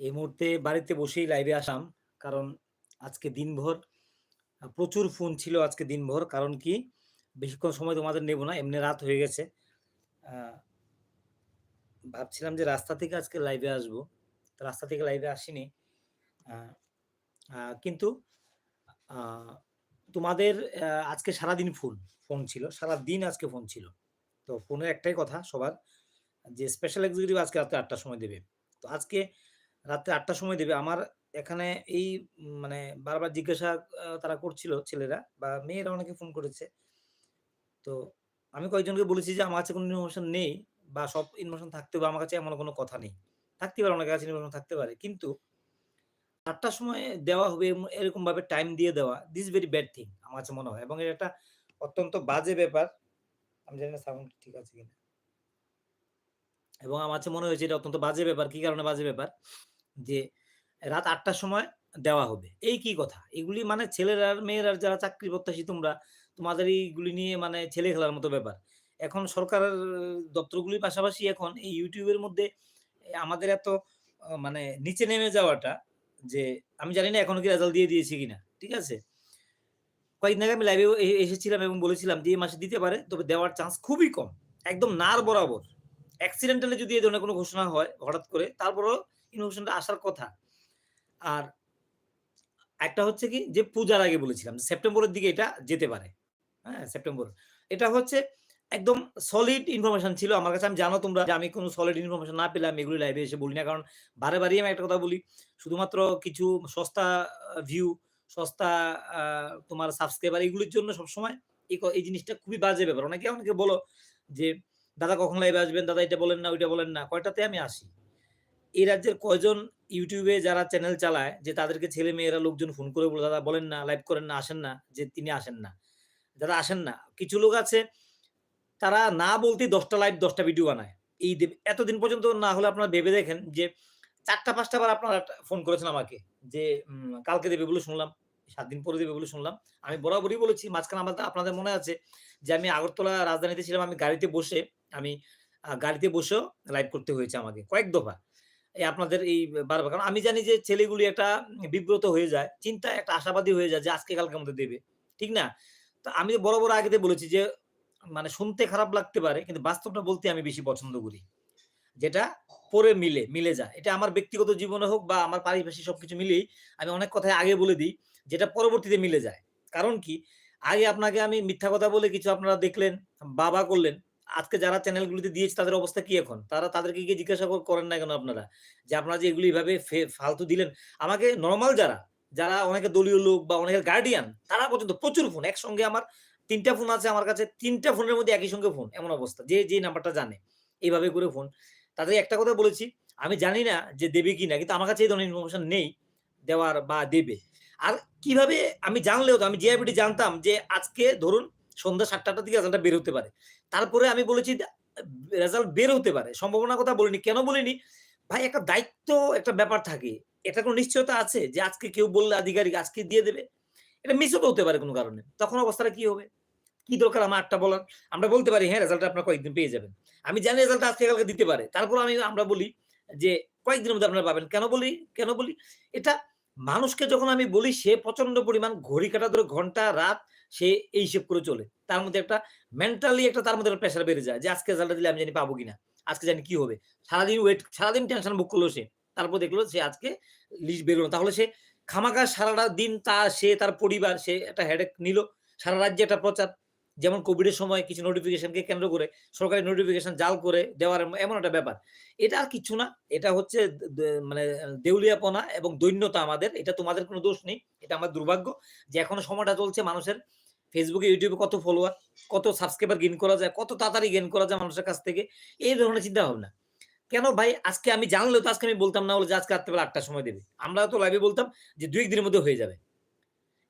এই মুহূর্তে বাড়িতে বসেই লাইভে আসলাম। কারণ আজকে দিনভর প্রচুর ফোন ছিল আজকে দিনভর। কারণ কি? বেশিক্ষণ সময় তোমাদের নেব না। এমনি রাত হয়ে গেছে। ভাবছিলাম যে রাস্তা থেকে আজকে লাইভে আসব। রাস্তা থেকে লাইভে আসিনি। কিন্তু তোমাদের আজকে সারাদিন ফোন, ফোন ছিল। সারাদিন আজকে ফোন ছিল। তো ফোনের একটাই কথা সবার যে স্পেশাল এক্সিকিউটিভ আজকে রাত্রে ৮ টার সময় দেবে। তো আজকে রাত্রে আটটার সময় দেবে। আমার এখানে এই মানে বারবার জিজ্ঞাসা তারা করছিল ছেলেরা বা মেয়েরা অনেকে ফোন করেছে। তো আমি কয়েকজনকে বলেছি যে, আমার কাছে কোনো ইনফরমেশন নেই বা সব ইনফরমেশন থাকতে হবে আমার কাছে এমন কোনো কথা নেই। থাকতেই পারে, অনেকের কাছে ইনফরমেশন থাকতে পারে। কিন্তু আটটার সময় দেওয়া হবে এম এরকমভাবে টাইম দিয়ে দেওয়া দিস ভেরি ব্যাড থিং আমার কাছে মনে হয় এবং এটা একটা অত্যন্ত বাজে ব্যাপার। আমি জানি না সাউন্ড ঠিক আছে কিনা? এবং আমার কাছে মনে হয়েছে এটা অত্যন্ত বাজে ব্যাপার। কি কারণে বাজে ব্যাপার? যে রাত আটটার সময় দেওয়া হবে। এই কি কথা? এগুলি মানে ছেলেরা আর মেয়েরা যারা চাকরি প্রত্যাশী তোমরা, তোমাদের এইগুলি নিয়ে মানে ছেলে খেলার মতো ব্যাপার। এখন সরকারের দপ্তরগুলির পাশাপাশি এখন এই ইউটিউবের মধ্যে আমাদের এত মানে নিচে নেমে যাওয়াটা যে আমি জানি না এখনও কি রেজাল্ট দিয়ে দিয়েছে কিনা। ঠিক আছে? কয়েকদিন আগে আমি লাইভে এসেছিলাম এবং বলেছিলাম যে এই মাসে দিতে পারে। তবে দেওয়ার চান্স খুবই কম। একদম নার বরাবর। অ্যাক্সিডেন্টালি যদি এই ধরনের কোনো ঘোষণা হয় হঠাৎ করে তারপরেও ইনফরমেশনটা আসার কথা। আর একটা হচ্ছে কি যে পূজার আগে বলেছিলাম সেপ্টেম্বরের দিকে এটা যেতে পারে। হ্যাঁ? সেপ্টেম্বর। এটা হচ্ছে একদম সলিড ইনফরমেশন ছিল আমার কাছে। আমি জানো তোমরা যে আমি কোনো সলিড ইনফরমেশন না পেলে আমি এগুলো লাইভে এসে বলি না। কারণ বারে, বারেই আমি একটা কথা বলি। শুধুমাত্র কিছু সস্তা ভিউ, সস্তা তোমার সাবস্ক্রাইবার এগুলির জন্য সবসময় এই জিনিসটা খুবই বাজে ব্যাপার। অনেকে, অনেকে বলো যে, "দাদা কখন লাইভে আসবেন? দাদা এটা বলেন না, ওইটা বলেন না।" কয়টাতে আমি আসি। এই রাজ্যের কয়জন ইউটিউবে যারা চ্যানেল চালায় যে তাদেরকে ছেলে-মেয়েরা লোকজন ফোন করে বলে, "দাদা বলেন না, লাইভ করেন না, আসেন না।" যে তিনি আসেন না। দাদা আসেন না। কিছু লোক আছে তারা না বলতেই ১০ টা লাইভ ১০ টা ভিডিও বানায়। এই এতদিন পর্যন্ত না হলে আপনারা ভেবে দেখেন যে ৪ টা ৫ টা বার আপনারা ফোন করেছেন আমাকে যে কালকে দেবে বলে শুনলাম। সাত দিন পরে দেবে বলে শুনলাম। আমি বরাবরই বলেছি মাঝখানে আমাদের আপনাদের মনে আছে যে আমি আগরতলা রাজধানীতে ছিলাম। আমি গাড়িতে বসে আমি গাড়িতে বসেও লাইভ করতে হয়েছে আমাকে কয়েক দফা। আপনাদের এই বারবার কারণ আমি জানি যে ছেলেগুলি একটা বিব্রত হয়ে যায়। চিন্তায় একটা আশাবাদী হয়ে যায় যে আজকে কালকের মধ্যে দেবে। ঠিক না? তো আমি বরাবর আগেতে বলেছি যে মানে শুনতে খারাপ লাগতে পারে কিন্তু বাস্তবটা বলতে আমি বেশি পছন্দ করি। যেটা পরে মিলে, মিলে যায়। এটা আমার ব্যক্তিগত জীবনে হোক বা আমার পারিপার্শ্বিক সবকিছু মিলেই আমি অনেক কথাই আগে বলে দিই যেটা পরবর্তীতে মিলে যায়। কারণ কি? আগে আপনাকে আমি মিথ্যা কথা বলে কিছু আপনারা দেখলেন, বাহ! করলেন। আজকে যারা চ্যানেলগুলিতে দিয়েছে তাদের অবস্থা কি এখন? তারা তাদেরকে গিয়ে জিজ্ঞাসা করেন না কেন আপনারা? যে আপনারা যে এগুলি এভাবে ফালতু দিলেন। আমাকে নর্মাল যারা, যারা অনেকে দলীয় লোক বা অনেকের গার্ডিয়ান তারা পর্যন্ত প্রচুর ফোন। একসঙ্গে আমার ৩ টা ফোন আছে আমার কাছে। ৩ টা ফোনের মধ্যে একই সঙ্গে ফোন। এমন অবস্থা। যে, যে নাম্বারটা জানে। এইভাবে করে ফোন। তাদের একটা কথা বলেছি, আমি জানি না যে দেবে কি না কিন্তু আমার কাছে এই ধরনের ইনফরমেশন নেই দেওয়ার বা দেবে। আর কীভাবে আমি জানলেও তো আমি জিআইবিটি জানতাম যে আজকে ধরুন সন্ধ্যা ৭ঃ০০ টার দিকে রেজাল্টটা বের হতে পারে। তারপরে আমি বলেছি রেজাল্ট বের হতে পারে। সম্ভাবনার কথা বলিনি। কেন বলিনি? ভাই একটা দায়িত্ব একটা ব্যাপার থাকে। এটা কোনো নিশ্চয়তা আছে যে আজকে কেউ বললে আধিকারিক আজকে দিয়ে দেবে? এটা মিসও হতে পারে কোনো কারণে। তখন অবস্থাটা কি হবে? কি দরকার আমার আটটা বলার? আমরা বলতে পারি হ্যাঁ, রেজাল্ট আপনার কয়েকদিন পেয়ে যাবেন। আমি জানি রেজাল্টটা আজকে কালকে দিতে পারে। তারপরেও আমি আমরা বলি যে কয়েকদিনের মধ্যে আপনারা পাবেন। কেন বলি? কেন বলি? এটা মানুষকে যখন আমি বলি সে প্রচণ্ড পরিমাণ ঘড়ি কাটা ধরে ঘণ্টা, রাত সে এই হিসেব করে চলে। তার মধ্যে একটা মেন্টালি একটা তার মধ্যে একটা প্রেশার বেড়ে যায় যে, আজকে রেজাল্টটা দিলে আমি জানি পাবো কিনা। আজকে জানি কি হবে। সারাদিন ওয়েট সারাদিন টেনশন ভোগ করল সে। তারপর দেখল সে আজকে লিস্ট বের হলো। তাহলে সে খামাখা সারাটা দিন তা, সে, তার পরিবার, সে একটা হেডেক নিল। সারা রাজ্যে একটা প্রচার। যেমন কোভিডের সময় কিছু নোটিফিকেশনকে কেন্দ্র করে, সরকারি নোটিফিকেশন জাল করে দেওয়ার এমন একটা ব্যাপার। এটা আর কিচ্ছু না। এটা হচ্ছে মানে দেউলিয়াপনা এবং দৈন্যতা আমাদের। এটা তোমাদের কোনো দোষ নেই। এটা আমার দুর্ভাগ্য যে এখনও সময়টা চলছে মানুষের Facebook ইউটিউবে কত ফলোয়ার, কত সাবস্ক্রাইবার গেইন করা যায়, কত তাড়াতাড়ি গেইন করা যায় মানুষের কাছ থেকে। এই ধরনের চিন্তা ভাবনা। কেন ভাই আজকে আমি জানলেও তো আজকে আমি বলতাম না বলে যে আজকে রাত্রে বেলা ৮ সময় দেবে। আমরা তো লাইভে বলতাম যে ২ ১ দিনের মধ্যে হয়ে যাবে।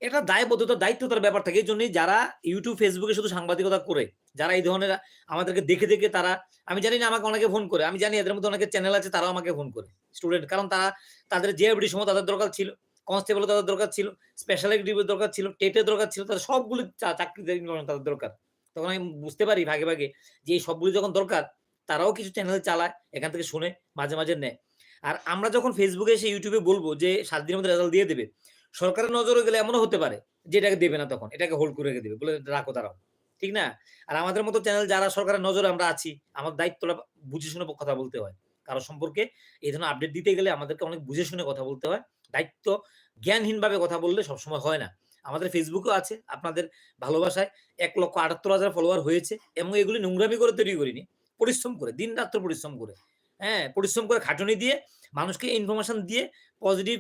এটা দায়বদ্ধতা, দায়িত্বতার ব্যাপার থাকে। এজন্যই যারা ইউটিউব ফেসবুকে শুধু সাংবাদিকতা করে, যারা এই ধরনের আমাদেরকে দেখে, দেখে তারা আমি জানি না আমাকে অনেকে ফোন করে। আমি জানি এদের মধ্যে অনেকে চ্যানেল আছে তারাও আমাকে ফোন করে। স্টুডেন্ট কারণ তারা তাদের জিআইবিটির সময় তাদের দরকার ছিল। কনস্টেবল তাদের দরকার ছিল। স্পেশাল এর দরকার ছিল। টেটের দরকার ছিল। তাদের সবগুলো চা চাকরিতে তাদের দরকার। তখন আমি বুঝতে পারি ভাগে, ভাগে যে এই সবগুলো যখন দরকার তারাও কিছু চ্যানেল চালায়। এখান থেকে শুনে মাঝে, মাঝে নেয়। আর আমরা যখন ফেসবুকে এসে ইউটিউবে বলব যে সাত দিনের মধ্যে রেজাল্ট দিয়ে দেবে সরকারের নজরে গেলে এমনও হতে পারে যে এটাকে দেবে না তখন এটাকে হোল্ড করে রেখে দেবে বলে রাখো দাঁড়াও ঠিক না আর আমাদের মতো চ্যানেল যারা সরকারের নজরে আমরা আছি আমার দায়িত্বটা বুঝে শুনে কথা বলতে হয় কারও সম্পর্কে এই ধরনের আপডেট দিতে গেলে আমাদেরকে অনেক বুঝে শুনে কথা বলতে হয় দায়িত্ব জ্ঞানহীনভাবে কথা বললে সবসময় হয় না। আমাদের ফেসবুকও আছে, আপনাদের ভালোবাসায় এক লক্ষ আটাত্তর হাজার ফলোয়ার হয়েছে এবং এগুলি নোংরামি করে তৈরি করিনি। পরিশ্রম করে, দিন রাত্র পরিশ্রম করে। হ্যাঁ পরিশ্রম করে খাটুনি দিয়ে, মানুষকে ইনফরমেশন দিয়ে পজিটিভ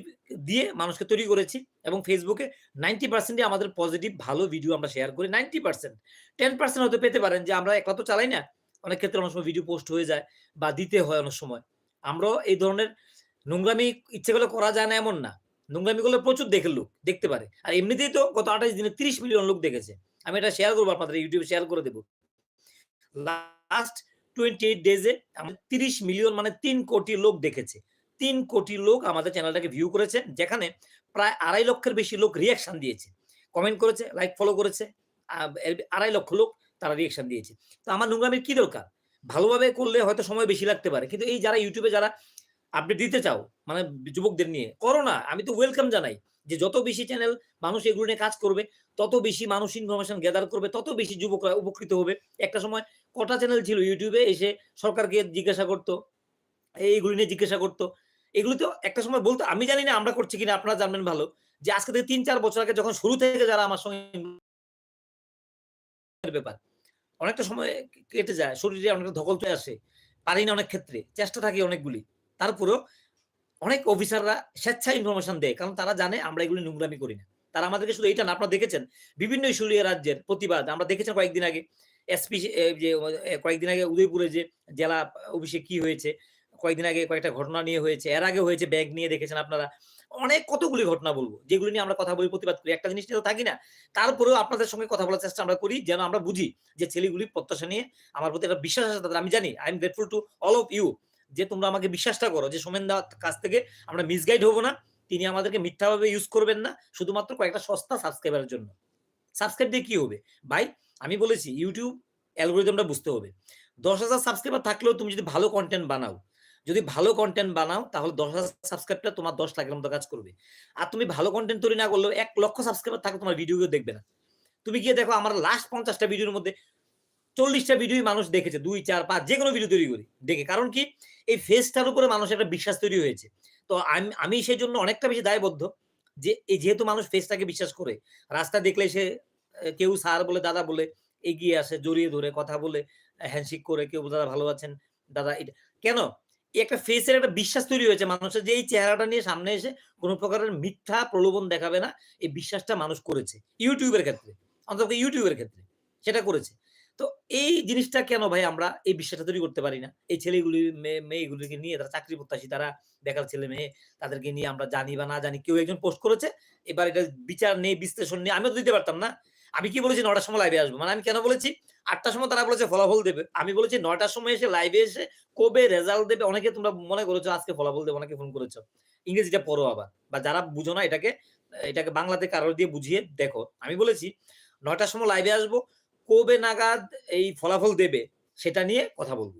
দিয়ে মানুষকে তৈরি করেছি এবং ফেসবুকে নাইনটি পার্সেন্টই আমাদের পজিটিভ ভালো ভিডিও আমরা শেয়ার করি। নাইনটি পার্সেন্ট টেন পার্সেন্ট হয়তো পেতে পারেন যে আমরা একলা তো চালাই না। অনেক ক্ষেত্রে অনেক সময় ভিডিও পোস্ট হয়ে যায় বা দিতে হয় অনেক সময়। আমরাও এই ধরনের নোংরামি ইচ্ছে করলে করা যায় না এমন না। নোংরামি করলে প্রচুর দেখে লোক দেখতে পারে। আর এমনিতেই তো গত আঠাশ দিনে তিরিশ মিলিয়ন লোক দেখেছে। আমি এটা শেয়ার করব আপনাদের ইউটিউবে শেয়ার করে দেবো। লাস্ট টোয়েন্টি এইট ডেজে আমাদের তিরিশ মিলিয়ন মানে তিন কোটি লোক দেখেছে। তিন কোটি লোক আমাদের চ্যানেলটাকে ভিউ করেছে, যেখানে প্রায় আড়াই লক্ষের বেশি লোক রিয়াকশন দিয়েছে। কমেন্ট করেছে লাইক ফলো করেছে আড়াই লক্ষ লোক তারা রিয়াকশন দিয়েছে। তো আমার নোংরামির কি দরকার? ভালোভাবে করলে হয়তো সময় বেশি লাগতে পারে। কিন্তু এই যারা ইউটিউবে যারা আপডেট দিতে চাও মানে যুবকদের নিয়ে, করো না। আমি তো ওয়েলকাম জানাই যে যত বেশি চ্যানেল মানুষ এগুলো নিয়ে কাজ করবে, তত বেশি মানুষ ইনফরমেশন গ্যাদার করবে, তত বেশি যুবকরা উপকৃত হবে। একটা সময় কটা চ্যানেল ছিল ইউটিউবে এসে সরকারকে জিজ্ঞাসা করতো, এইগুলি নিয়ে জিজ্ঞাসা করতো। এগুলো তো একটা সময় বলতো, আমি জানি না আমরা করছি কিনা, আপনারা জানবেন ভালো, যে আজকে থেকে তিন চার বছর আগে যখন শুরু থেকে যারা আমার সঙ্গে ব্যাপার, অনেকটা সময় কেটে যায়, শরীরে অনেকটা ধকল চলে আসে, পারি না অনেক ক্ষেত্রে, চেষ্টা থাকে অনেকগুলি। তারপরেও অনেক অফিসাররা স্বেচ্ছা ইনফরমেশন দেয়, কারণ তারা জানে আমরা এগুলি নোংরামি করি না। তারা আমাদেরকে শুধু এটা না, আপনারা দেখেছেন বিভিন্ন ইস্যুলিয়া রাজ্যের প্রতিবাদ, আমরা দেখেছেন কয়েকদিন আগে এসপি যে কয়েকদিন আগে উদয়পুরে যে জেলা অফিসে কি হয়েছে, কয়েকদিন আগে কয়েকটা ঘটনা নিয়ে হয়েছে, এর আগে হয়েছে ব্যাগ নিয়ে দেখেছেন আপনারা, অনেক কতগুলি ঘটনা বলব, যেগুলো নিয়ে আমরা কথা বলি, প্রতিবাদ করি, একটা জিনিস নিয়ে তো থাকি না। তারপরেও আপনাদের সঙ্গে কথা বলার চেষ্টা আমরা করি, যেন আমরা বুঝি যে ছেলেগুলি প্রত্যাশা নিয়ে আমার প্রতি একটা বিশ্বাস আছে, তাদের, আমি জানি I am grateful to all of you যে তোমরা আমাকে বিশ্বাসটা করো, যে সোমেন দার কাছ থেকে আমরা মিসগাইড হব না, তিনি আমাদেরকে মিথ্যাভাবে ইউজ করবেন না, শুধুমাত্র কয়েকটা সস্তা সাবস্ক্রাইবারের জন্য। সাবস্ক্রাইব দিয়ে কি হবে? ভাই, আমি বলেছি ইউটিউব অ্যালগোরিদমটা বুঝতে হবে। দশ হাজার সাবস্ক্রাইবার থাকলেও তুমি যদি ভালো কন্টেন্ট বানাও, যদি ভালো কন্টেন্ট বানাও, তাহলে দশ হাজার সাবস্ক্রাইবটা তোমার দশ লাখের মতো কাজ করবে। আর তুমি ভালো কন্টেন্ট তৈরি না করলেও এক লক্ষ সাবস্ক্রাইবার থাকলে তোমার ভিডিও দেখবে না। তুমি গিয়ে দেখো, আমার লাস্ট পঞ্চাশটা ভিডিওর মধ্যে চল্লিশটা ভিডিও মানুষ দেখেছে, দুই, চার, পাঁচ, যে কোনো ভিডিও তৈরি করি। দেখে, কারণ কি? এই ফেসটার উপরে মানুষের একটা বিশ্বাস তৈরি হয়েছে। তো আমি আমি সেই জন্য অনেকটা বেশি দায়বদ্ধ যে, এই যেহেতু মানুষ ফেসটাকে বিশ্বাস করে, রাস্তা দেখলে সে কেউ স্যার বলে, দাদা বলে, এগিয়ে আসে, জড়িয়ে ধরে, কথা বলে হ্যান্ডশেক করে, কেউ দাদা, ভালো আছেন? দাদা, এটা কেন? একটা ফেসের একটা বিশ্বাস তৈরি হয়েছে মানুষের যে, এই চেহারাটা নিয়ে সামনে এসে কোনো প্রকারের মিথ্যা প্রলোভন দেখাবে না, এই বিশ্বাসটা মানুষ করেছে, ইউটিউবের ক্ষেত্রে, অন্তত ইউটিউবের ক্ষেত্রে, সেটা করেছে। তো এই জিনিসটা কেন ভাই আমরা এই বিশ্বাসটা তৈরি করতে পারি না? এই ছেলেগুলি মেয়ে মেয়েগুলিকে নিয়ে তারা চাকরি প্রত্যাশী, তারা বেকার ছেলে মেয়ে তাদেরকে নিয়ে আমরা জানি বা না জানি কেউ একজন পোস্ট করেছে। এবার এটা বিচার নেই, বিশ্লেষণ নেই, আমিও তো দিতে পারতাম না। আমি কি বলেছি নটার সময় লাইভে আসব? মানে আমি কেন বলেছি? আটটার সময় তারা বলেছে ফলাফল দেবে। আমি বলেছি নটার সময় এসে লাইভে এসে কবে রেজাল্ট দেবে? অনেকে তোমরা মনে করেছ আজকে ফলাফল দেবে, অনেকে ফোন করেছ। ইংরেজিটা পড়ো আবার। বা যারা বুঝো না এটাকে এটাকে বাংলাতে কারোর দিয়ে বুঝিয়ে দেখো। আমি বলেছি নয়টার সময় লাইভে আসব কবে নাগাদ এই ফলাফল দেবে সেটা নিয়ে কথা বলব।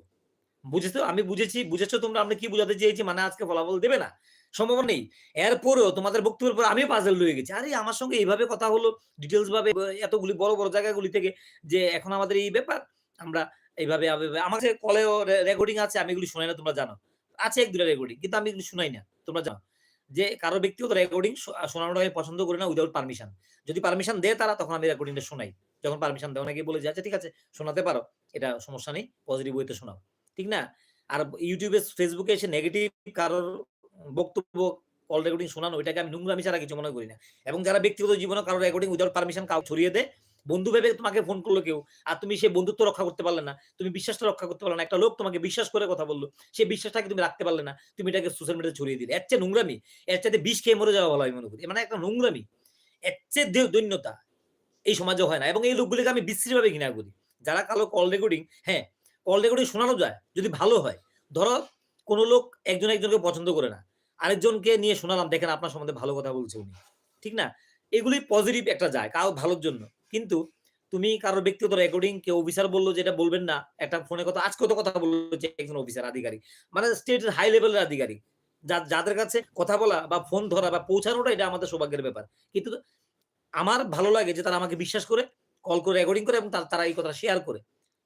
বুঝেছ? আমি বুঝেছি, বুঝেছ তোমরা? আমরা কি বুঝাতে চেয়েছি? মানে আজকে ফলাফল দেবে না? সম্ভব নেই। এরপরেও তোমাদের বক্তব্যের পর আমিও পাজল রয়ে গেছি। আরে, আমার সঙ্গে এইভাবে কথা হলো ডিটেলস ভাবে, এতগুলি বড় বড় জায়গাগুলি থেকে যে এখন আমাদের এই ব্যাপার, আমরা এইভাবে আমার কলেও রেকর্ডিং আছে, আমি এগুলি শোনাই না, তোমরা জানো। আছে এক দুটা রেকর্ডিং কিন্তু আমি এগুলি শোনাই না, তোমরা জানো। যে কারও ব্যক্তিগত রেকর্ডিং শোনানোটা আমি পছন্দ করি না উইদাউট পারমিশন যদি পারমিশন দেয় তারা, তখন আমি রেকর্ডিংটা শোনাই। যখন পারমিশন দেয় অনেকে বলে যে আচ্ছা ঠিক আছে, শোনাতে পারো। এটা সমস্যা নেই পজিটিভ ওয়েতে শোনাও। ঠিক না? আর ইউটিউবে ফেসবুকে এসে নেগেটিভ কারোর বক্তব্য কল রেকর্ডিং শোনানো এটাকে আমি নোংরামি ছাড়া কিছু মনে করি না। এবং যারা ব্যক্তিগত জীবনে কারোর রেকর্ডিং উইদাউট পারমিশন কাউ ছড়িয়ে দেয় বন্ধু ভেবে তোমাকে ফোন করল কেউ, আর তুমি সে বন্ধুত্ব রক্ষা করতে পারলে না, তুমি বিশ্বাসটা রক্ষা করতে পারলে না, একটা লোক তোমাকে বিশ্বাস করে কথা বলল, সে বিশ্বাসটাকে তুমি রাখতে পারলে না, তুমি এটাকে সোশ্যাল মিডিয়াতে ছড়িয়ে দিলে। এর চেয়ে নোংরামি, এর চাইতে বিষ খেয়ে মরে যাওয়া ভালো আমি মনে করি। মানে একটা নোংরামি, এর চেয়ে দৈন্যতা এই সমাজে হয় না। এবং এই লোকগুলিকে আমি বিশ্রীভাবে ঘৃণা করি। যারা কালো কল রেকর্ডিং হ্যাঁ কল রেকর্ডিং শোনানো যায়, যদি ভালো হয়। ধরো, কোনো লোক একজন একজনকে পছন্দ করে না। আরেকজনকে নিয়ে শোনালাম, দেখেন আপনার সম্বন্ধে ভালো কথা বলছে উনি। ঠিক না? এগুলি পজিটিভ একটা যায়, কারও ভালোর জন্য। কিন্তু তুমি কারোর ব্যক্তিগত রেকর্ডিং কেউ অফিসার বলল যেটা বলবেন না, একটা ফোনে কথা, আজকে তো কথা বলল যে একজন অফিসার, আধিকারিক। মানে স্টেটের হাই লেভেলের আধিকারিক। যাদের কাছে কথা বলা বা ফোন ধরা বা পৌঁছানোটা এটা আমাদের সৌভাগ্যের ব্যাপার। কিন্তু আমার ভালো লাগে যে তারা আমাকে বিশ্বাস করে কল করে রেকর্ডিং করে এবং তারা- এই কথা শেয়ার করে।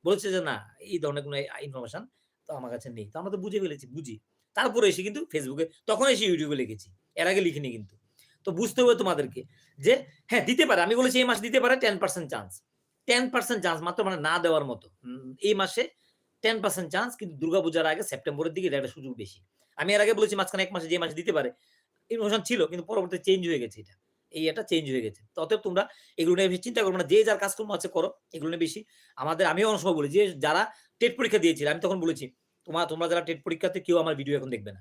বলেছে যে, না, এই ধরনের কোনো ইনফরমেশন তো আমার কাছে নেই। তো আমরা তো বুঝে ফেলেছি, বুঝি। তারপরে এসে কিন্তু ফেসবুকে তখন এসে ইউটিউবে লিখেছি। এর আগে লিখিনি কিন্তু। তো বুঝতে হবে তোমাদেরকে যে হ্যাঁ দিতে পারে। আমি বলেছি এই মাস দিতে পারে ten percent chance ten percent chance মাত্র মানে না দেওয়ার মতো। এই মাসে টেন পার্সেন্ট চান্স কিন্তু দুর্গাপূজার আগে সেপ্টেম্বরের দিকে একটা সুযোগ বেশি। আমি এর আগে বলেছি মাঝখানে এক মাসে যে মাসে দিতে পারে। ইনফরমেশন ছিল, কিন্তু পরবর্তী চেঞ্জ হয়ে গেছে এটা। এই এটা চেঞ্জ হয়ে গেছে। অতএব তোমরা এগুলো নিয়ে বেশি চিন্তা করব না। যে যার কাজকর্ম আছে করো, এগুলো নিয়ে বেশি। আমাদের আমিও অনেক সময় বলি যে যারা টেট পরীক্ষা দিয়েছিল, আমি তখন বলেছি তোমার তোমরা যারা টেট পরীক্ষাতে কেউ আমার ভিডিও এখন দেখবে না।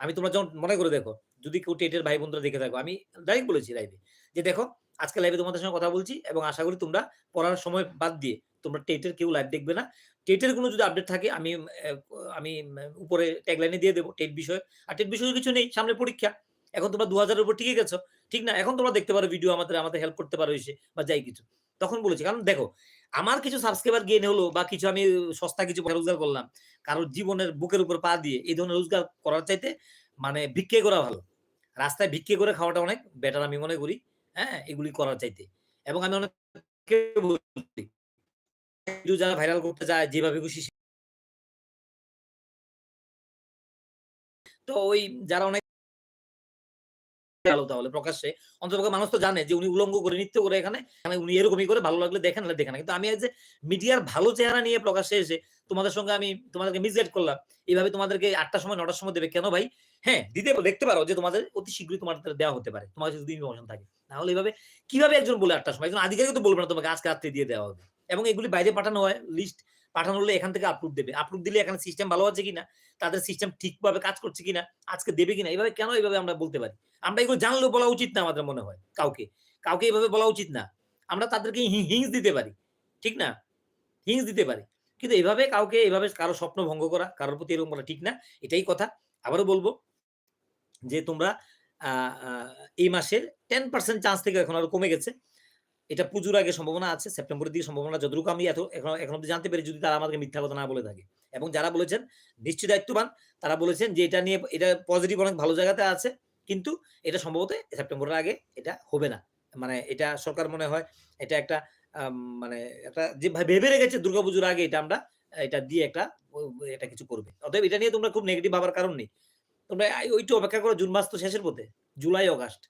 আমি তোমরা যখন মনে করে দেখো, যদি কেউ টেটের ভাই বন্ধুরা দেখে থাকো, আমি ডাইরেক্ট বলেছি লাইভে যে দেখো, আজকে লাইভে তোমাদের সঙ্গে কথা বলছি এবং আশা করি তোমরা পড়ার সময় বাদ দিয়ে তোমরা টেটের কেউ লাইভ দেখবে না। টেটের কোনো যদি আপডেট থাকে, আমি আমি উপরে ট্যাগলাইনে দিয়ে দেবো, টেট বিষয়ে আর টেট বিষয়ে কিছু নেই, সামনে পরীক্ষা। এখন তোমরা দু হাজারের উপর টিকে গেছো। ঠিক না? এখন তোমরা দেখতে পারো ভিডিও আমাদের আমাদের হেল্প করতে পারো এসে, বা যাই কিছু। তখন বলেছি, কারণ দেখো, আমার কিছু সাবস্ক্রাইবার গেন হলো, বা কিছু আমি সস্তা কিছু রোজগার করলাম, কারোর জীবনের বুকের উপর পা দিয়ে এই ধরনের রোজগার করার চাইতে মানে ভিক্ষে করা ভালো। রাস্তায় ভিক্ষে করে খাওয়াটা অনেক বেটার আমি মনে করি হ্যাঁ এগুলি করার চাইতে। এবং আমি অনেক যারা ভাইরাল করতে যায়, যেভাবে খুশি তো ওই যারা অনেক ভালো তাহলে প্রকাশ্যে। অন্তত মানুষ তো জানে যে উনি উলঙ্গ করে, নৃত্য করে এখানে। উনি এরকমই করে, ভালো লাগলে দেখেন না দেখেন কিন্তু আমি আজ যে মিডিয়ার ভালো চেহারা নিয়ে প্রকাশ্যে এসে তোমাদের সঙ্গে আমি তোমাদেরকে মিসগাইড করলাম, এইভাবে তোমাদেরকে আটটার সময়, নটার সময় দেবে কেন ভাই? হ্যাঁ দিতে দেখতে পারো যে তোমাদের অতি শীঘ্রই তোমাদের দেওয়া হতে পারে। তোমার যদি ইনফরমেশন থাকে। তাহলে এইভাবে কীভাবে একজন বলে আটটার সময়? একজন আধিকারিক তো বলবে না তোমাকে, আজকে রাত্রে দিয়ে দেওয়া হবে। এবং এগুলি বাইরে পাঠানো হয় লিস্ট পাঠানো হলে এখান থেকে আপলোড দেবে। আপলোড দিলে এখানে সিস্টেম ভালো আছে কিনা, তাদের সিস্টেম ঠিকভাবে কাজ করছে কিনা, আজকে দেবে কিনা, এভাবে কেন এইভাবে আমরা বলতে পারি? আমরা এগুলো জানলেও বলা উচিত না আমাদের মনে হয় কাউকে। কাউকে এভাবে বলা উচিত না। আমরা তাদেরকে হিংস দিতে পারি, ঠিক না? হিংস দিতে পারি। কিন্তু এভাবে কাউকে এভাবে কারও স্বপ্ন ভঙ্গ করা, কারোর প্রতি এরকম বলা ঠিক না, এটাই কথা। আবারও বলব যে তোমরা এই মাসের টেন পার্সেন্ট চান্স থেকে এখন আরও কমে গেছে। এটা পুজোর আগে সম্ভাবনা আছে, সেপ্টেম্বরের দিকে সম্ভাবনা যতটুকু আমি এত এখন এখন অব্দি জানতে পারি যদি তারা আমাদেরকে মিথ্যা কথা না বলে থাকে। এবং যারা বলেছেন নিশ্চয় দায়িত্ববান, তারা বলেছেন যে এটা নিয়ে এটা পজিটিভ অনেক ভালো জায়গাতে আছে, কিন্তু এটা সম্ভবত সেপ্টেম্বরের আগে এটা হবে না। মানে এটা সরকার মনে হয় এটা একটা মানে একটা যে ভেবে রেখেছে দুর্গাপুজোর আগে এটা আমরা, এটা দিয়ে একটা এটা কিছু করবে। অতএব এটা নিয়ে তোমরা খুব নেগেটিভ ভাবার কারণ নেই। তোমরা ওইটু অপেক্ষা করো, জুন মাস তো শেষের পথে, জুলাই, অগাস্ট।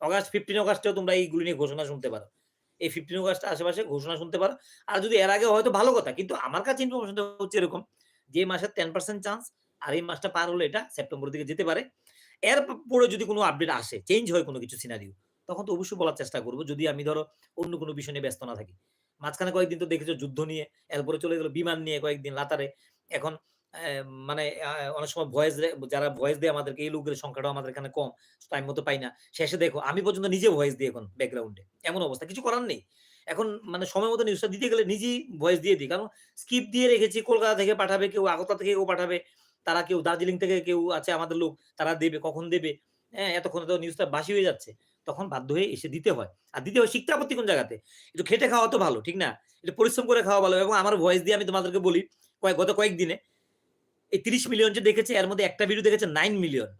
অগাস্ট ফিফটিন অগাস্টেও তোমরা এইগুলি নিয়ে ঘোষণা শুনতে পারো। এই ফিফটিন অগাস্ট আশেপাশে ঘোষণা শুনতে পারো। আর যদি এর আগে হয়তো ভালো কথা, কিন্তু আমার কাছে ইনফরমেশনটা হচ্ছে এরকম, যে মাসের টেন পার্সেন্ট চান্স আর এই মাসটা পার হলে এটা সেপ্টেম্বর দিকে যেতে পারে। এর পরে যদি কোনো আপডেট আসে চেঞ্জ হয় কোনো কিছু সিনারিও তখন তো অবশ্যই বলার চেষ্টা করব। যদি আমি ধরো অন্য কোনো বিষয় নিয়ে ব্যস্ত না থাকি, মাঝখানে কয়েকদিন তো দেখেছ যুদ্ধ নিয়ে, এরপরে চলে গেলো বিমান নিয়ে কয়েকদিন লাতারে। এখন মানে অনেক সময় ভয়েস যারা ভয়েস দেয় আমাদেরকে, এই লোকদের সংখ্যাটাও আমাদের এখানে কম টাইম মতো পাই না। শেষে দেখো, আমি পর্যন্ত নিজে ভয়েস দিই এখন ব্যাকগ্রাউন্ডে এমন অবস্থা, কিছু করার নেই। এখন মানে সময় মতো নিউজটা দিতে গেলে নিজেই ভয়েস দিয়ে দিই, কারণ স্কিপ দিয়ে রেখেছি, কলকাতা থেকে পাঠাবে কেউ, আগরতলা থেকে কেউ পাঠাবে, তারা কেউ দার্জিলিং থেকে কেউ আছে আমাদের লোক, তারা দেবে, কখন দেবে? হ্যাঁ এতক্ষণ তো নিউজটা বাসি হয়ে যাচ্ছে। তখন বাধ্য হয়ে এসে দিতে হয়। আর দিতে হয় শিখতে আপত্তি কোন জায়গাতে? একটু খেটে খাওয়া তো ভালো, ঠিক না? একটু পরিশ্রম করে খাওয়া ভালো, এবং আমার ভয়েস দিয়ে আমি তোমাদেরকে বলি, কয়েক, গত কয়েকদিনে এই তিরিশ মিলিয়ন যে দেখেছে, এর মধ্যে একটা ভিডিও দেখেছে নাইন মিলিয়ন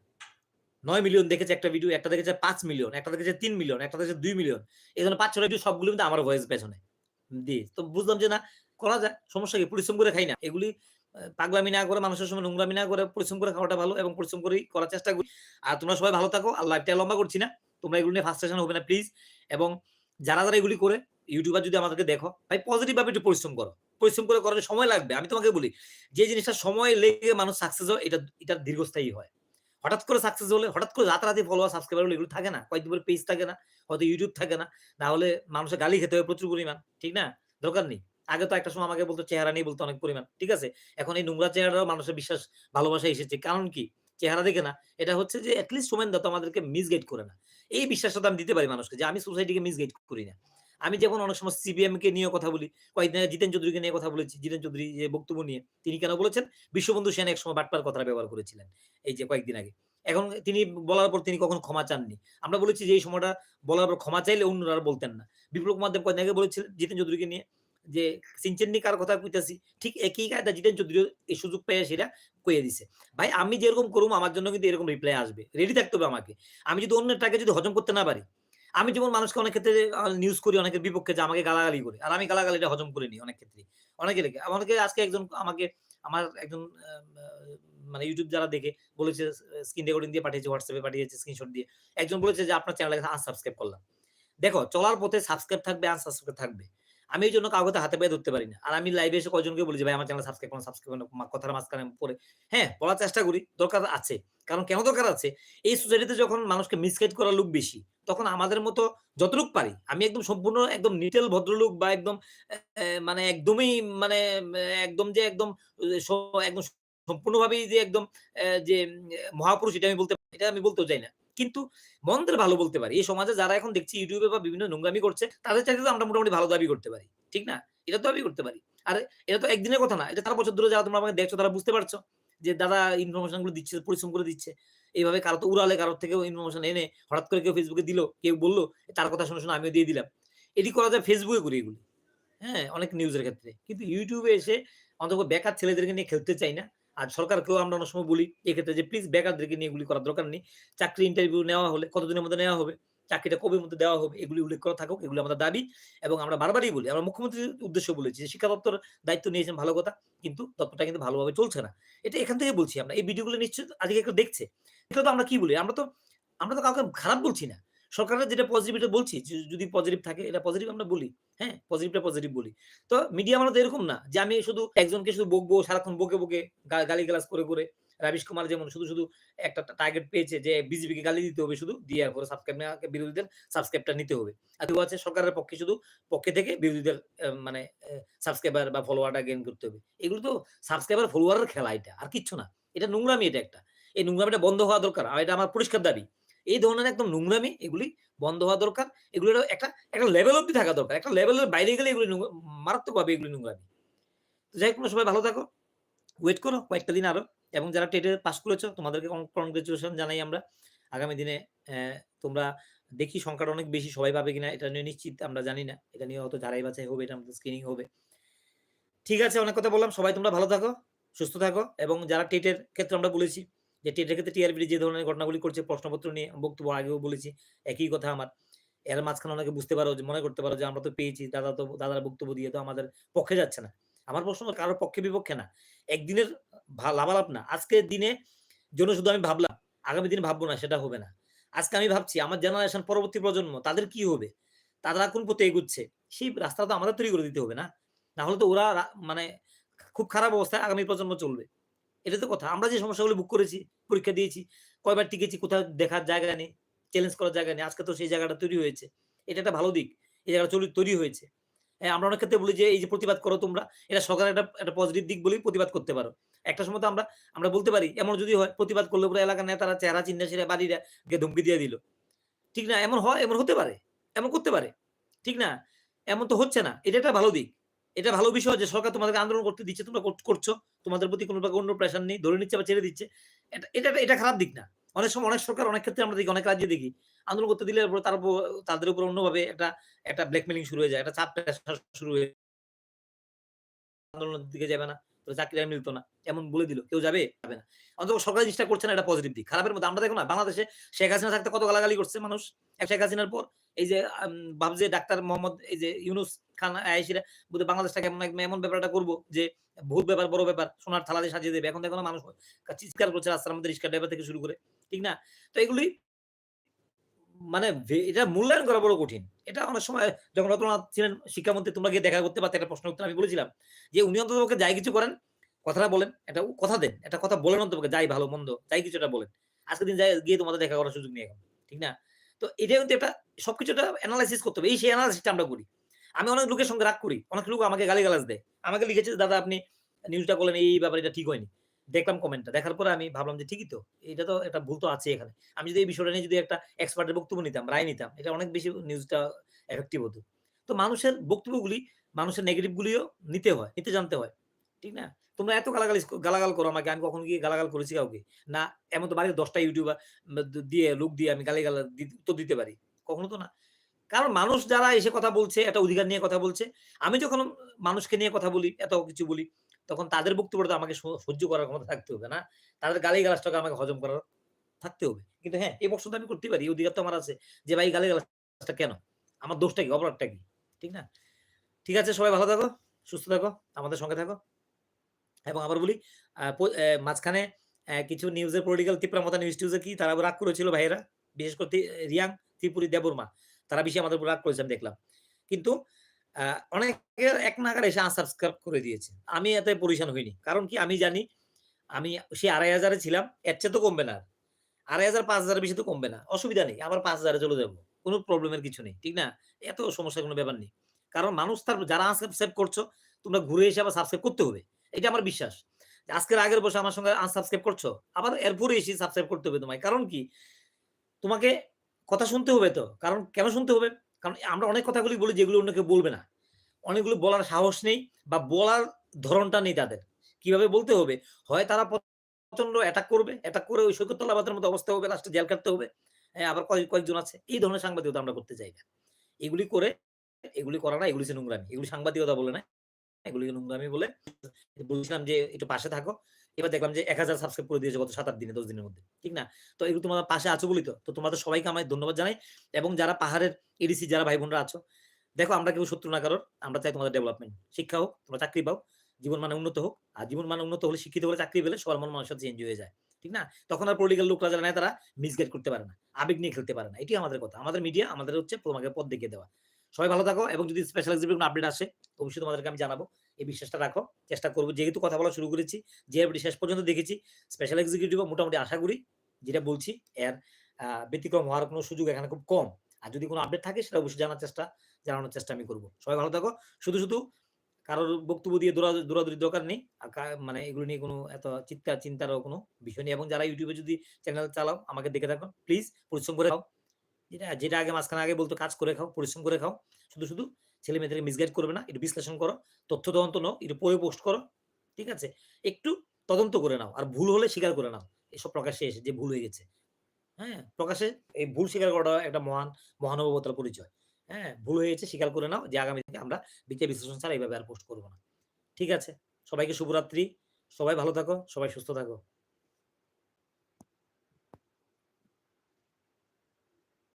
নয় মিলিয়ন দেখেছে একটা ভিডিও একটা দেখেছে পাঁচ মিলিয়ন একটা দেখেছে তিন মিলিয়ন একটা দেখেছে দুই মিলিয়ন এই জন্য পাঁচ ছটা ভিডিও সবগুলো কিন্তু আমার ভয়েস পেছনে। দিয়ে, তো বুঝলাম যে না, করা যায় সমস্যা কি? পরিশ্রম করে খাই না। এগুলি পাগলামি না করে, মানুষের সময় নোংরামি না করে পরিশ্রম করে খাওয়াটা ভালো এবং পরিশ্রম করেই করার চেষ্টা করি। আর তোমরা সবাই ভালো থাকো, আর লাইফটা লম্বা করছি না। তোমরা এগুলো নিয়ে ফার্স্টেশন হবে না প্লিজ এবং যারা যারা এগুলি করে, ইউটিউবার যদি আমাদেরকে দেখো, ভাই পজিটিভ ভাবে একটু পরিশ্রম করো। পরিশ্রম করে করার সময় লাগবে। আমি তোমাকে বলি, যে জিনিসটা সময় লেগে মানুষ সাকসেস হয়, এটা এটা দীর্ঘস্থায়ী হয়। হঠাৎ করে সাকসেস হলে, হঠাৎ করে রাতারাতি ফলোয়ার সাবস্ক্রাইবার হলে এগুলো থাকে না। কয়েকদিন পরে পেজ থাকে না, হয়তো ইউটিউব থাকে না। না হলে মানুষের গালি খেতে হয় প্রচুর পরিমাণ, ঠিক না? দরকার নেই। আগে তো একটা সময় আমাকে বলতো, চেহারা নেই বলতো অনেক পরিমাণ, ঠিক আছে? এখন এই নোংরা চেহারাও মানুষের বিশ্বাস ভালোবাসা এসেছে। কারণ কি? চেহারা দেখে না, এটা হচ্ছে যে অ্যাটলিস্ট সোমেন দত্ত আমাদেরকে মিসগাইড করে না। এই বিশ্বাসটা আমি দিতে পারি মানুষকে, যে আমি সোসাইটিকে মিসগাইড করি না। আমি যেমন অনেক সময় সিবিএম কে নিয়ে কথা বলি কয়েকদিন আগে জিতেন চৌধুরীকে নিয়ে কথা বলেছি, জিতেন চৌধুরী যে বক্তব্য নিয়ে, তিনি কেন বলেছেন? বিশ্ববন্ধু সেন এক সময় বাটপার কথাটা ব্যবহার করেছিলেন, এই যে কয়েকদিন আগে। এখন তিনি বলার পর তিনি কখন ক্ষমা চাননি। আমরা বলেছি যে এই সময়টা বলার পর ক্ষমা চাইলে অন্যরা বলতেন না। বিপ্লব দেব কয়েকদিন আগে বলেছিলেন, জিতেন চৌধুরীকে নিয়ে যে সিনচেন্নি কার কথা কইতাছি, ঠিক একই কায়দা জিতেন চৌধুরী এই সুযোগ পেয়ে সেটা কইয়ে দিছে। ভাই, আমি যেরকম করুম, আমার জন্য কিন্তু এরকম রিপ্লাই আসবে। রেডি থাকতে হবে আমাকে। আমি যদি অন্যের টাকে যদি হজম করতে না পারি আমি যেমন মানুষকে অনেক ক্ষেত্রে নিউজ করি, অনেকের বিপক্ষে যে আমাকে গালাগালি করে। আর আমি গালাগালিটা হজম করে নিই অনেক ক্ষেত্রে অনেকে রেখে আমাকে আজকে একজন, আমাকে, আমার একজন মানে ইউটিউব যারা দেখে, বলেছে, স্ক্রিন রেকর্ডিং দিয়ে পাঠিয়েছে হোয়াটসঅ্যাপে পাঠিয়েছে স্ক্রিনশট দিয়ে। একজন বলেছে যে, আপনার চ্যানেলে আনসাবস্ক্রাইব করলাম। দেখো, চলার পথে সাবস্ক্রাইব থাকবে আনসাবস্ক্রাইব থাকবে। আমি এই জন্য কাউকে হাতে পায়ে ধরতে পারি না। আর আমি লাইভে এসে কয়জনকে বলি যে ভাই, আমার চ্যানেল সাবস্ক্রাইব করুন সাবস্ক্রাইব করুন কথার মাঝখানে পরে হ্যাঁ বলার চেষ্টা করি, দরকার আছে। কারণ কেন দরকার আছে? এই সোসাইটিতে যখন মানুষকে মিসগাইড করার লোক বেশি, তখন আমাদের মতো যতটুক পারি, আমি একদম সম্পূর্ণ একদম নিটেল ভদ্রলোক বা একদম মানে একদমই মানে একদম যে একদম একদম সম্পূর্ণভাবেই যে একদম যে মহাপুরুষ, এটা আমি বলতে, এটা আমি বলতেও চাই না। কিন্তু মন্দের ভালো বলতে পারি। এই সমাজে যারা এখন দেখছি ইউটিউবে বা বিভিন্ন নোংরামি করছে, তাদের চাইতে তো আমরা মোটামুটি ভালো দাবি করতে পারি। ঠিক না? এটা তো দাবি করতে পারি। আর, এটা তো একদিনের কথা না, এটা তারা বছর ধরে যারা তোমরা আমাকে দেখছ তারা বুঝতে পারছ যে দাদা ইনফরমেশনগুলো দিচ্ছে, পরিশ্রম করে দিচ্ছে। এইভাবে কারও তো উড়ালে, কারোর থেকে ইনফরমেশন এনে হঠাৎ করে কেউ ফেসবুকে দিল, কেউ বলল, তার কথা শুনে শুনে আমিও দিয়ে দিলাম। এটি করা যায় ফেসবুকে করি এগুলি। হ্যাঁ অনেক নিউজের ক্ষেত্রে। কিন্তু ইউটিউবে এসে অন্তত বেকার ছেলেদেরকে নিয়ে খেলতে চাই না আর সরকারকেও আমরা অনেক সময় বলি, এক্ষেত্রে যে প্লিজ বেকারদেরকে নিয়ে এগুলি করার দরকার নেই। চাকরি ইন্টারভিউ নেওয়া হলে কতদিনের মধ্যে নেওয়া হবে, চাকরিটা কবে মধ্যে দেওয়া হবে, এগুলি উল্লেখ করা থাকুক, এগুলি আমাদের দাবি এবং আমরা বারবারই বলি, আমরা মুখ্যমন্ত্রীর উদ্দেশ্য বলেছি যে শিক্ষা দপ্তর দায়িত্ব নিয়েছেন ভালো কথা, কিন্তু দপ্তরটা কিন্তু ভালোভাবে চলছে না। এটা এখান থেকে বলছি আমরা, এই ভিডিওগুলো নিশ্চয়ই আজকে কেউ দেখছে। এটা তো আমরা কি বলি? আমরা তো আমরা তো কাউকে খারাপ বলছি না। সরকারের যেটা পজিটিভ বলছি যদি পজিটিভ থাকে, এটা পজিটিভ আমরা বলি হ্যাঁ? পজিটিভটা পজিটিভ বলি। তো মিডিয়া মানে তো এরকম না, যে আমি শুধু একজনকে শুধু বকবো, সারাক্ষণ বকে বকে গালি গালাজ করে করে, রাবিশ কুমার যেমন শুধু শুধু একটা টার্গেট পেয়েছে যে বিজেপিকে গালি দিতে হবে শুধু, দিয়ে পরে সাবস্ক্রাইব বিরোধীদের সাবস্ক্রাইবটা নিতে হবে। আর কেউ আছে সরকারের পক্ষে শুধু, পক্ষে থেকে বিরোধীদের মানে সাবস্ক্রাইবার বা ফলোয়ারটা গেইন করতে হবে। এগুলো তো সাবস্ক্রাইবার ফলোয়ারের খেলা এটা, আর কিচ্ছু না। এটা নোংরামি এটা একটা। এই নোংরামিটা বন্ধ হওয়া দরকার, আর এটা আমার পরিষ্কার দাবি। এই ধরনের একদম নোংরামি এগুলি বন্ধ হওয়া দরকার। এগুলোর একটা একটা লেভেল অব্দি থাকা দরকার। একটা লেভেলের বাইরে গেলে এগুলি মারাত্মকভাবে এগুলি নোংরামি। তো যাই তোমরা সবাই ভালো থাকো। ওয়েট করো কয়েকটা দিন আরও। এবং যারা টেটে পাস করেছ, তোমাদেরকে কনগ্রেচুলেশন জানাই আমরা। আগামী দিনে তোমরা দেখি সংখ্যাটা অনেক বেশি সবাই পাবে কিনা, এটা নিয়ে নিশ্চিত আমরা জানি না। এটা নিয়ে হয়তো যারাই বাছাই হবে, এটা আমাদের স্ক্রিনিং হবে। ঠিক আছে, অনেক কথা বললাম। সবাই তোমরা ভালো থাকো, সুস্থ থাকো। এবং যারা টেটের ক্ষেত্রে আমরা বলেছি যে ক্ষেত্রে টিআরবি যে ধরনের ঘটনাগুলি করছে, প্রশ্নপত্র নিয়ে বক্তব্য আগেও বলেছি, একই কথা আমার। এর মাঝখানে অনেকে বুঝতে পারো যে, মনে করতে পারো যে, আমরা তো পেয়েছি, দাদা তো, দাদার বক্তব্য দিয়ে তো আমাদের পক্ষে যাচ্ছে না। আমার প্রশ্ন কারোর পক্ষে বিপক্ষে না। একদিনের লাভালাভ না। আজকের দিনে জন্য শুধু আমি ভাবলাম, আগামী দিনে ভাববো না, সেটা হবে না। আজকে আমি ভাবছি, আমার জেনারেশন পরবর্তী প্রজন্ম, তাদের কি হবে? তারা কোন পথে এগুচ্ছে? সেই রাস্তা তো আমাদের তৈরি করে দিতে হবে না। না হলে তো ওরা মানে খুব খারাপ অবস্থায় আগামী প্রজন্ম চলবে। এটা তো কথা। আমরা যে সমস্যাগুলো বুক করেছি, পরীক্ষা দিয়েছি, কয়বার টিকেছি, কোথাও দেখার জায়গা নেই চ্যালেঞ্জ করার জায়গা নেই, আজকে তো সেই জায়গাটা তৈরি হয়েছে। এটা একটা ভালো দিক, এই জায়গাটা তৈরি হয়েছে। হ্যাঁ আমরা অনেক ক্ষেত্রে বলি যে, এই যে প্রতিবাদ করো তোমরা, এটা সরকারের একটা একটা পজিটিভ দিক বলেই প্রতিবাদ করতে পারো। একটা সময় তো আমরা আমরা বলতে পারি, এমন যদি হয়, প্রতিবাদ করলে পুরো এলাকার নেতারা চেহারা চিন্তা সেরা বাড়িরা ধমকি দিয়ে দিল। ঠিক না? এমন হয়, এমন হতে পারে, এমন করতে পারে। ঠিক না? এমন তো হচ্ছে না। এটা একটা ভালো দিক। এটা ভালো বিষয় যে সরকার তোমাদেরকে আন্দোলন করতে দিচ্ছে, তোমরা করছ। তোমাদের প্রতি কোনো অন্য প্রেশার নেই, ধরে নিচ্ছে বা ছেড়ে দিচ্ছে। এটা এটা খারাপ দিক না। অনেক সময় অনেক সরকার অনেক ক্ষেত্রে আমরা দেখি, অনেক রাজ্যে দেখি, আন্দোলন করতে দিলে তার উপর, তাদের উপর অন্যভাবে একটা একটা ব্ল্যাকমেলিং শুরু হয়ে যায়, একটা চাপ pressure শুরু হয়ে আন্দোলনের দিকে যাবে না চাকরি আর মিলতো না, এমন বলে দিল। কেউ যাবে? যাবে না। অন্তত সরকার জিনিসটা করছে না, এটা পজিটিভ দিক। খারাপের মধ্যে আমরা দেখো না, বাংলাদেশে শেখ হাসিনা থাকতে কত গালাগালি করছে মানুষ। এক শেখ হাসিনার পর এই যে ভাবছে ডাক্তার মোহাম্মদ, এই যে ইউনুস আয়েশিরা বুঝে বাংলাদেশটাকে এমন এমন ব্যাপারটা করব যে ভূত ব্যাপার, বড় ব্যাপার, সোনার থালা দিয়ে সাজিয়ে দেবে। এখন দেখো মানুষ চিৎকার করছে রাস্তার মধ্যে রিক্সা ড্রাইভার থেকে শুরু করে, ঠিক না? তো এগুলি মানে এটা মূল্যায়ন করা বড় কঠিন। এটা অনেক সময় যখন রতনাথ ছিলেন শিক্ষামন্ত্রী, তোমরা গিয়ে দেখা করতে পারতে, একটা প্রশ্ন উত্তর আমি বলেছিলাম যে উনি অন্তত পক্ষে যাই কিছু করেন, কথাটা বলেন, একটা কথা দেন, একটা কথা বলেন অন্তত যাই ভালো, মন্দ, যাই কিছু একটা বলেন। আজকে দিন যাই, গিয়ে তোমাদের দেখা করার সুযোগ নেই এখন, ঠিক না? তো এটা কিন্তু একটা সবকিছু একটা অ্যানালাইসিস করতে হবে। এই সেই অ্যানালাইসিসটা আমরা করি। আমি অনেক লোকের সঙ্গে রাগ করি। অনেক লোক আমাকে গালি গালাজ দেয়। আমাকে লিখেছে, দাদা, আপনি নিউজটা করলেন, এই ব্যাপারে এটা ঠিক হয়নি। দেখলাম কমেন্টটা দেখার পরে আমি ভাবলাম যে ঠিকই তো, এটা তো একটা ভুল তো আছে এখানে। আমি যদি এই বিষয়টা নিয়ে যদি একটা এক্সপার্টের বক্তব্য নিতাম, রায় নিতাম, এটা অনেক বেশি নিউজটা এফেক্টিভ হতো। তো মানুষের বক্তব্যগুলি, মানুষের নেগেটিভ গুলিও নিতে হয়, নিতে জানতে হয়। ঠিক না? তোমরা এত গালাগালি গালাগাল করো আমাকে, আমি কখন গিয়ে গালাগাল করেছি কাউকে? না, এমন তো বাড়িতে দশটা ইউটিউবার দিয়ে, লোক দিয়ে আমি গালি তো দিতে পারি। কখনো তো না। কারণ মানুষ যারা এসে কথা বলছে, একটা অধিকার নিয়ে কথা বলছে। আমি যখন মানুষকে নিয়ে কথা বলি, এত কিছু বলি, তখন তাদের বক্তব্যটা আমাকে সহ্য করার ক্ষমতা থাকতে হবে, না? তাদের গালি-গালাজটাকে আমাকে হজম করার থাকতে হবে। কিন্তু হ্যাঁ, এই প্রশ্নটা আমি করতেই পারি। অধিকার তো আমার আছে যে ভাই গালি-গালাজটা কেন? আমার দোষটা কি? অপরাধটা কি? ঠিক না? ঠিক আছে, সবাই ভালো থাকো, সুস্থ থাকো, আমাদের সঙ্গে থাকো। এবং আবার বলি মাঝখানে কিছু নিউজের পলিটিক্যাল তিপ্রামতা নিউজ-টিউজে কি তারা রাগ করেছিল ভাইয়েরা। বিশেষ করে রিয়াং, ত্রিপুরী, দেববর্মা। তারা বেশি আমাদের উপর রাগ করেছে আমি দেখলাম। কিন্তু আ অনেকে এক নাগাড়ে এসে আনসাবস্ক্রাইব করে দিয়েছে। আমি এতে পরিশান হইনি। কারণ কি আমি জানি আমি সেই আড়াই হাজারে ছিলাম, এর চেয়ে তো কমবে না আর। ২৫০০ ৫০০০ এর বেশি তো কমবে না। অসুবিধা নেই। আবার পাঁচ হাজারে চলে যাব কোনো প্রবলেমের কিছু নেই। ঠিক না? এত সমস্যার কোনো ব্যাপার নেই। কারণ মানুষ তার যারা আনসাবস্ক্রাইব করছ, তোমরা ঘুরে এসে আবার সাবস্ক্রাইব করতে হবে। এটা আমার বিশ্বাস। আজকের আগের বসে আমার সঙ্গে আনসাবস্ক্রাইব করছ, আবার এরপরে এসে সাবস্ক্রাইব করতে হবে তোমায়। কারণ কি? তোমাকে কথা শুনতে হবে তো। কারণ কেন শুনতে হবে? কারণ আমরা অনেক কথাগুলি বলি যেগুলো অন্য কেউ বলবে না। অনেকগুলো বলার সাহস নেই বা বলার ধরনটা নেই তাদের। কীভাবে বলতে হবে? হয় তারা প্রচণ্ড অ্যাটাক করবে। অ্যাটাক করে ওই সৈকত তলাবাতের মতো অবস্থা হবে, লাস্টে জেল কাটতে হবে। হ্যাঁ, আবার কয়েক কয়েকজন আছে। এই ধরনের সাংবাদিকতা আমরা করতে চাই না। এগুলি করে এগুলি করা না, এগুলি নোংরামি। এগুলি সাংবাদিকতা বলে না। এগুলিকে নোংরামি বলে বলছিলাম যে একটু পাশে থাকো। এবার দেখলাম যে ১০০০ সাবস্ক্রাইব করে দিয়েছে গত ৭-৮ দিনে ১০ দিনের মধ্যে। ঠিক না? তো এগুলো তোমরা পাশে আছো বলেই তো। তো তোমাদের সবাইকে আমি ধন্যবাদ জানাই এবং যারা পাহাড়ের এডিসি যারা ভাই বোনরা আছো, দেখো আমরা কেউ শত্রু না কারোর। আমরা চাই তোমাদের ডেভেলপমেন্ট। শিক্ষা হোক, তোমরা চাকরি পাও, জীবন মানে উন্নত হোক। আর জীবন মানে উন্নত হলে শিক্ষিত হলে চাকরি পেলে সবার মন মানুষের চেঞ্জ হয়ে যায়। ঠিক না? তখন আর পলিটিক্যাল লোকরা যারা নেয় তারা মিসগাইড করতে পারে না। আবেগ নিয়ে খেলতে পারে না। এটি আমাদের কথা। আমাদের মিডিয়া আমাদের হচ্ছে তোমাকে পথ দেখিয়ে দেওয়া। সবাই ভালো থাকো এবং যদি স্পেশাল এক্সিকিউটিভ কোনো আপডেট আসে, অবশ্যই তোমাদেরকে আমি জানাব। এই বিশ্বাসটা রাখো। চেষ্টা করব যেহেতু কথা বলা শুরু করেছি, যে শেষ পর্যন্ত দেখেছি, স্পেশাল এক্সিকিউটিভ মোটামুটি আশা করি যেটা বলছি এর ব্যতিক্রম হওয়ার কোনো সুযোগ এখানে খুব কম। আর যদি কোনো আপডেট থাকে সেটা অবশ্যই জানার চেষ্টা জানানোর চেষ্টা আমি করব সবাই ভালো থাকো। শুধু, শুধু কারোর বক্তব্য দিয়ে দৌড়া দৌড়াদৌড়ির দরকার নেই। আর মানে এগুলো নিয়ে কোনো এত চিন্তা চিন্তারও কোনো বিষয় নেই এবং যারা ইউটিউবে যদি চ্যানেল চালাও, আমাকে দেখে থাকো, প্লিজ পরিশ্রম করে। যেটা যেটা আগে মাঝখানে আগে বলতো কাজ করে খাও, পরিশ্রম করে খাও। শুধু, শুধু ছেলে-মেয়েদেরকে মিসগাইড করবে না। একটু বিশ্লেষণ করো, তথ্য তদন্ত নাও, একটু পড়ে পোস্ট করো। ঠিক আছে? একটু তদন্ত করে নাও। আর ভুল হলে স্বীকার করে নাও। এসব প্রকাশ্যে এসে যে ভুল হয়ে গেছে। হ্যাঁ? প্রকাশে এই ভুল স্বীকার করাটা একটা মহান মহানুভবতার পরিচয়। হ্যাঁ? ভুল হয়ে গেছে স্বীকার করে নাও যে আগামী থেকে আমরা বিচার বিশ্লেষণ ছাড়া এভাবে আর পোস্ট করব না। ঠিক আছে? সবাইকে শুভরাত্রি। সবাই ভালো থাকো, সবাই সুস্থ থাকো।